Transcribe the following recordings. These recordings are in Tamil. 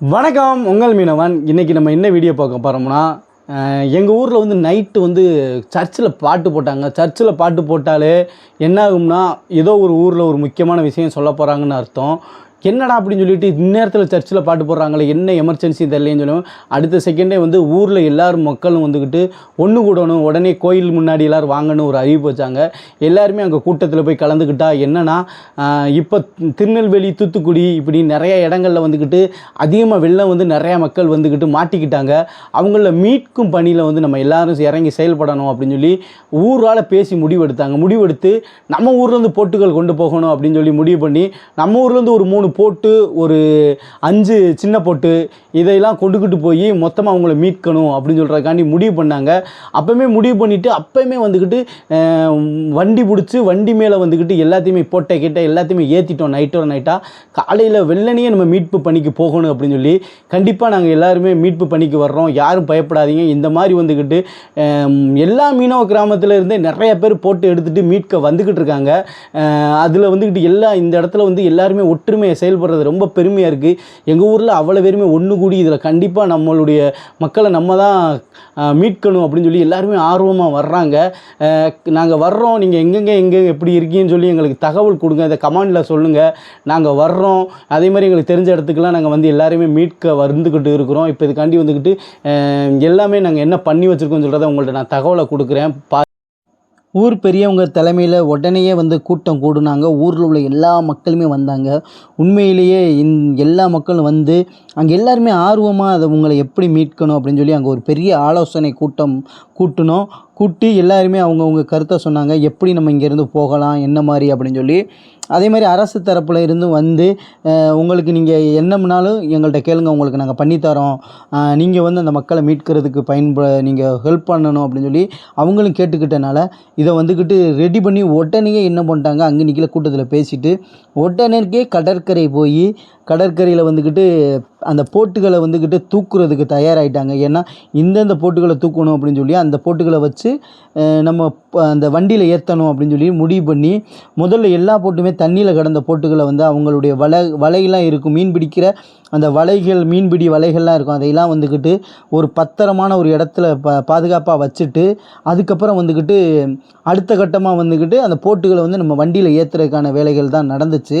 வணக்கம் உங்கள் மீனவன். இன்றைக்கி நம்ம என்ன வீடியோ பார்க்க போகிறோம்னா எங்கள் ஊரில் வந்து நைட்டு வந்து சர்ச்சில் பாட்டு போட்டாங்க. சர்ச்சில் பாட்டு போட்டாலே என்ன ஆகும்னா ஏதோ ஒரு ஊரில் ஒரு முக்கியமான விஷயம் சொல்ல போகிறாங்கன்னு அர்த்தம். என்னடா அப்படின்னு சொல்லிட்டு இந்நேரத்தில் சர்ச்சில் பாட்டு போடுறாங்களே என்ன எமர்ஜென்சி தெரியலன்னு சொல்லுவோம். அடுத்த செகண்டே வந்து ஊரில் எல்லாரும் மக்களும் வந்துக்கிட்டு ஒன்று கூடணும் உடனே கோயில் முன்னாடி எல்லோரும் வாங்கன்னு ஒரு அறிவிப்பு வச்சாங்க. எல்லாருமே அங்கே கூட்டத்தில் போய் கலந்துக்கிட்டா என்னன்னா இப்போ திருநெல்வேலி தூத்துக்குடி இப்படி நிறைய இடங்களில் வந்துக்கிட்டு அதிகமாக வெள்ளம் வந்து நிறைய மக்கள் வந்துக்கிட்டு மாட்டிக்கிட்டாங்க. அவங்கள மீட்கும் பணியில் வந்து நம்ம எல்லாரும் இறங்கி செயல்படணும் அப்படின்னு சொல்லி ஊரால் பேசி முடிவெடுத்தாங்க. முடிவெடுத்து நம்ம ஊர்லேருந்து போட்டுகள் கொண்டு போகணும் அப்படின்னு சொல்லி முடிவு பண்ணி நம்ம ஊர்லேருந்து ஒரு மூணு போட்டு ஒரு அஞ்சு சின்ன போட்டு இதையெல்லாம் கொண்டுக்கிட்டு போய் மொத்தமாக அவங்கள மீட்கணும் அப்படின்னு சொல்கிறக்காண்டி முடிவு பண்ணாங்க. அப்போவுமே முடிவு பண்ணிவிட்டு அப்போயுமே வந்துக்கிட்டு வண்டி பிடிச்சி வண்டி மேலே வந்துக்கிட்டு எல்லாத்தையுமே போட்டை கிட்ட எல்லாத்தையுமே ஏற்றிட்டோம் நைட்டோட நைட்டாக காலையில் வெள்ளனையே நம்ம மீட்பு பணிக்கு போகணும் அப்படின்னு சொல்லி கண்டிப்பாக நாங்கள் எல்லாருமே மீட்பு பணிக்கு வர்றோம். யாரும் பயப்படாதீங்க. இந்த மாதிரி வந்துக்கிட்டு எல்லா மீனவ கிராமத்தில் இருந்தே நிறைய பேர் போட்டு எடுத்துகிட்டு மீட்க வந்துக்கிட்டு இருக்காங்க. அதில் வந்துக்கிட்டு எல்லா இந்த இடத்துல வந்து எல்லாருமே ஒற்றுமையை செயல்படுறது ரொம்ப பெருமையாக இருக்குது எங்கள் ஊரில் அவ்வளோ பேருமே ஒன்று கூடி இதில் கண்டிப்பாக நம்மளுடைய மக்களை நம்ம தான் மீட்கணும் அப்படின்னு சொல்லி எல்லாருமே ஆர்வமாக வர்றாங்க. நாங்கள் வர்றோம். நீங்கள் எங்கெங்கே எங்கே எப்படி இருக்கீங்கன்னு சொல்லி எங்களுக்கு தகவல் கொடுங்க. இதை கமாண்டில் சொல்லுங்கள் நாங்கள் வர்றோம். அதே மாதிரி எங்களுக்கு தெரிஞ்ச இடத்துக்குலாம் நாங்கள் வந்து எல்லாருமே மீட்க வந்துக்கிட்டு இருக்கிறோம். இப்போ இதுக்காண்டி வந்துக்கிட்டு எல்லாமே நாங்கள் என்ன பண்ணி வச்சுருக்கோம்னு சொல்கிறத உங்கள்கிட்ட நான் தகவலை கொடுக்குறேன். பா ஊர் பெரியவங்க தலைமையில் உடனேயே வந்து கூட்டம் கூடுனாங்க. ஊரில் உள்ள எல்லா மக்களுமே வந்தாங்க. உண்மையிலேயே இந் எல்லா மக்களும் வந்து அங்கே எல்லாருமே ஆர்வமாக அதை உங்களை எப்படி மீட்கணும் அப்படின்னு சொல்லி அங்கே ஒரு பெரிய ஆலோசனை கூட்டம் கூட்டினோம். கூட்டி எல்லாருமே அவங்கவுங்க கருத்தை சொன்னாங்க. எப்படி நம்ம இங்கேருந்து போகலாம் என்ன மாதிரி அப்படின்னு சொல்லி. அதே மாதிரி அரசு தரப்பில் இருந்து வந்து உங்களுக்கு நீங்கள் என்னம்னாலும் எங்கள்கிட்ட கேளுங்க உங்களுக்கு நாங்கள் பண்ணித்தரோம் நீங்கள் வந்து அந்த மக்களை மீட்கிறதுக்கு பயன்ப நீங்கள் ஹெல்ப் பண்ணணும் அப்படின்னு சொல்லி அவங்களும் கேட்டுக்கிட்டனால இதை வந்துக்கிட்டு ரெடி பண்ணி உடனே என்ன பண்ணிட்டாங்க அங்கே நிற்கல கூட்டத்தில் பேசிட்டு உடனேக்கே கடற்கரை போய் கடற்கரையில் வந்துக்கிட்டு அந்த போட்டுகளை வந்துக்கிட்டு தூக்குறதுக்கு தயாராகிட்டாங்க ஏன்னா இந்தந்த போட்டுகளை தூக்கணும் அப்படின்னு சொல்லி அந்த போட்டுகளை வச்சு நம்ம அந்த வண்டியில் ஏற்றணும் அப்படின்னு சொல்லி முடிவு பண்ணி முதல்ல எல்லா போட்டுமே தண்ணியில் கடந்த போட்டுகளை வந்து அவங்களுடைய வலை வலையெல்லாம் இருக்கும். மீன் பிடிக்கிற அந்த வலைகள் மீன்பிடி வலைகள்லாம் இருக்கும். அதையெல்லாம் வந்துக்கிட்டு ஒரு பத்திரமான ஒரு இடத்துல ப பாதுகாப்பாக வச்சுட்டு அதுக்கப்புறம் வந்துக்கிட்டு அடுத்த கட்டமாக வந்துக்கிட்டு அந்த போட்டுகளை வந்து நம்ம வண்டியில் ஏற்றுறதுக்கான வேலைகள் தான் நடந்துச்சு.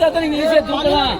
கொடுத்தா தான் நீங்க ஈஸியா தூக்கலாம்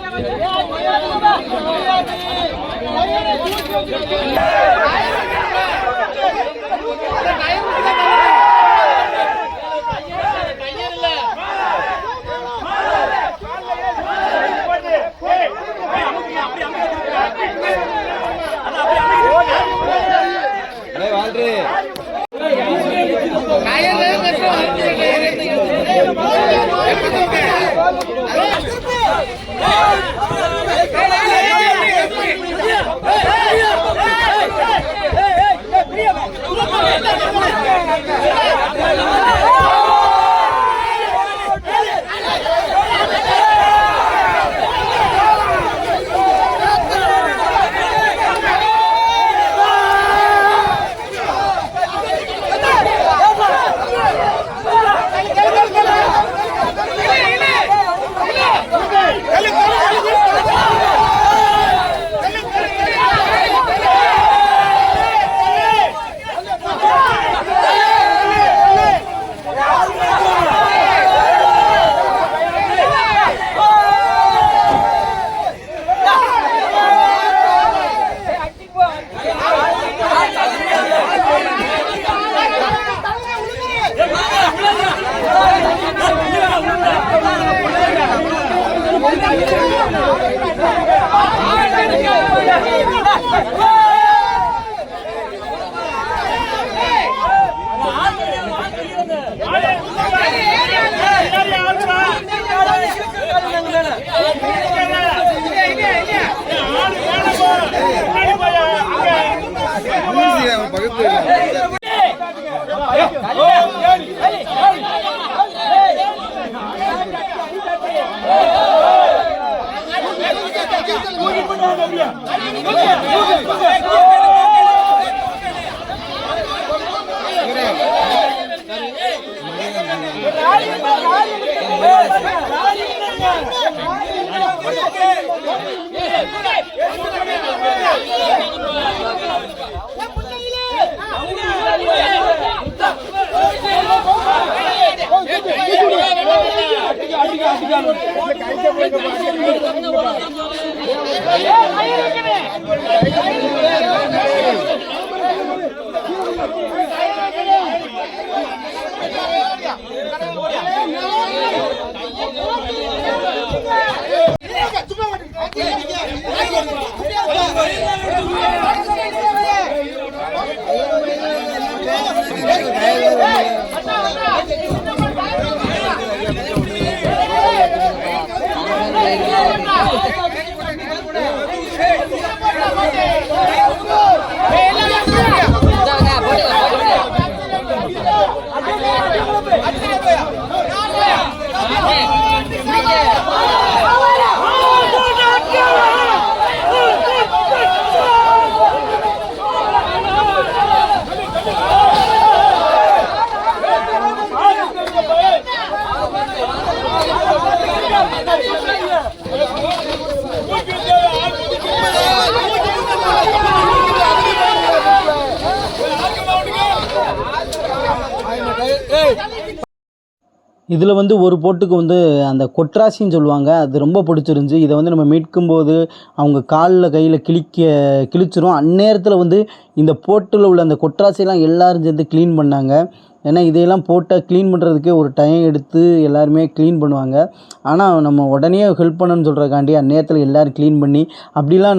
பகுத்து அடிக்க அடிக்க அடிக்க. Hey! இதில் வந்து ஒரு போட்டுக்கு வந்து அந்த கொட்ராசின்னு சொல்லுவாங்க. அது ரொம்ப பிடிச்சிருந்துச்சி. இதை வந்து நம்ம மீட்கும்போது அவங்க காலில் கையில் கிழிக்க கிழிச்சிரும். அந்நேரத்தில் வந்து இந்த போட்டில் உள்ள அந்த கொட்ராசியெல்லாம் எல்லோரும் சேர்ந்து க்ளீன் பண்ணாங்க. ஏன்னா இதையெல்லாம் போட்டால் க்ளீன் பண்ணுறதுக்கே ஒரு டைம் எடுத்து எல்லாருமே க்ளீன் பண்ணுவாங்க. ஆனால் நம்ம உடனே ஹெல்ப் பண்ணணும்னு சொல்கிறக்காண்டி அந்நேரத்தில் எல்லோரும் க்ளீன் பண்ணி அப்படிலாம் நான்